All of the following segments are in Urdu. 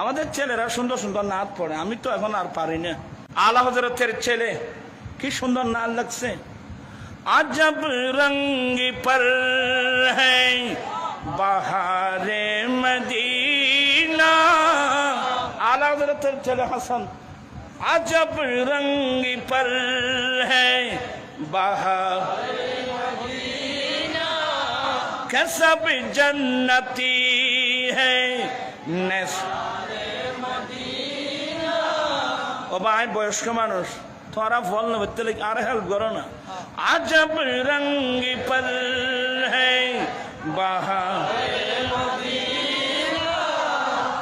আমাদের ছেলেরা সুন্দর সুন্দর নাচ পড়ে, আমি তো এখন আর পারি না। আলা হজরতের ছেলে, কি সুন্দর নাচ লাগছে। আজব রঙ্গি পর বাহারে মদিনা। আলা হজরতের ছেলে হাসান, আজব রঙ্গি পর বাহা কসব জন্নতি হ্যাঁ ও ভাই, বয়স্ক মানুষ, তোরা ফল নেবে তেলে আর হেল্প করো না। আজব রঙ্গি পল হ্যাঁ বাহা।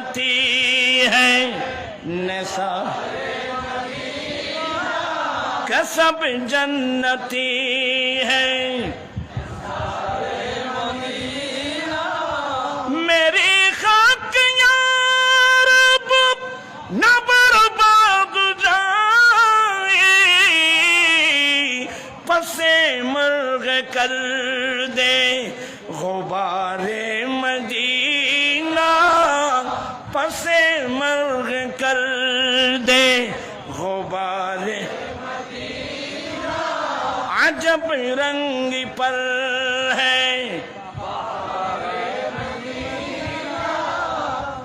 امتی ہے۔ نسا۔ کسب جنتی ہے۔ میری خاک یارب نہ برباد جائے۔ پسے مرغ کر دے، غبارے مرغ کر دے۔ غبار عجب رنگ پر ہے۔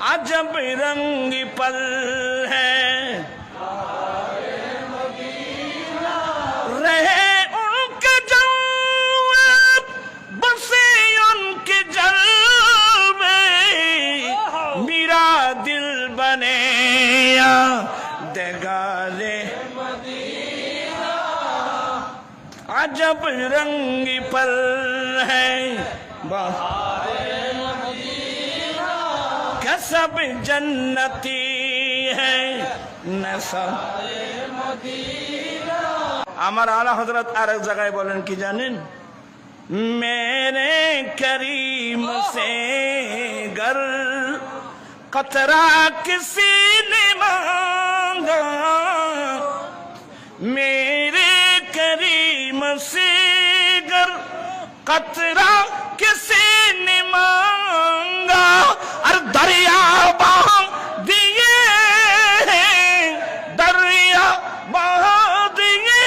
عجب رنگ پر ہے۔ مددگار عجب رنگ پر ہے۔ کسب جنتی ہے۔ نصر مدینہ امر آلہ حضرت আরেক زگائے بولن کی جانن۔ میرے کریم سے گر۔ قطرہ کسی میرے کریم سے گر قطرہ کسی نے مانگا؟ اور دریا باہم دیئے ہیں دریا باہم دیئے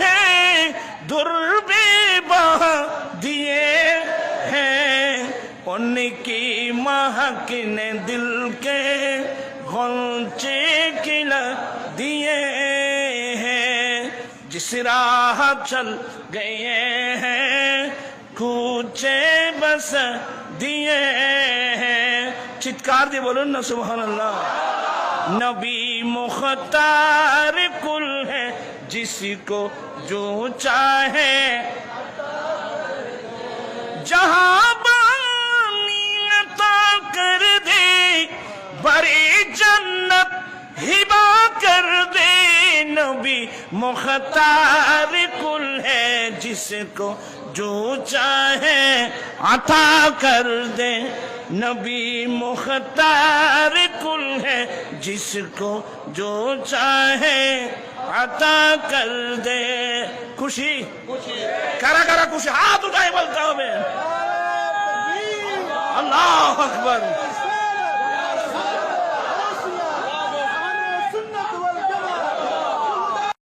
ہیں دربی باہم دیے ہیں۔ ان کی مہک نے دل کے غنچے کھلا دیے سراہ چل گئے ہیں، کوچے بس دیئے ہیں۔ چتکار دے بولو نا سبحان اللہ نبی مختار کل ہے، جس کو جو چاہے۔ جہاں مختار کل ہے جس کو جو چاہے عطا کر دے۔ نبی مختار کل ہے جس کو جو چاہے عطا کر دے۔ خوشی؟ کرا کرا خوشی۔ ہاتھ اٹھائے بولتا ہوں میں۔ اللہ اکبر۔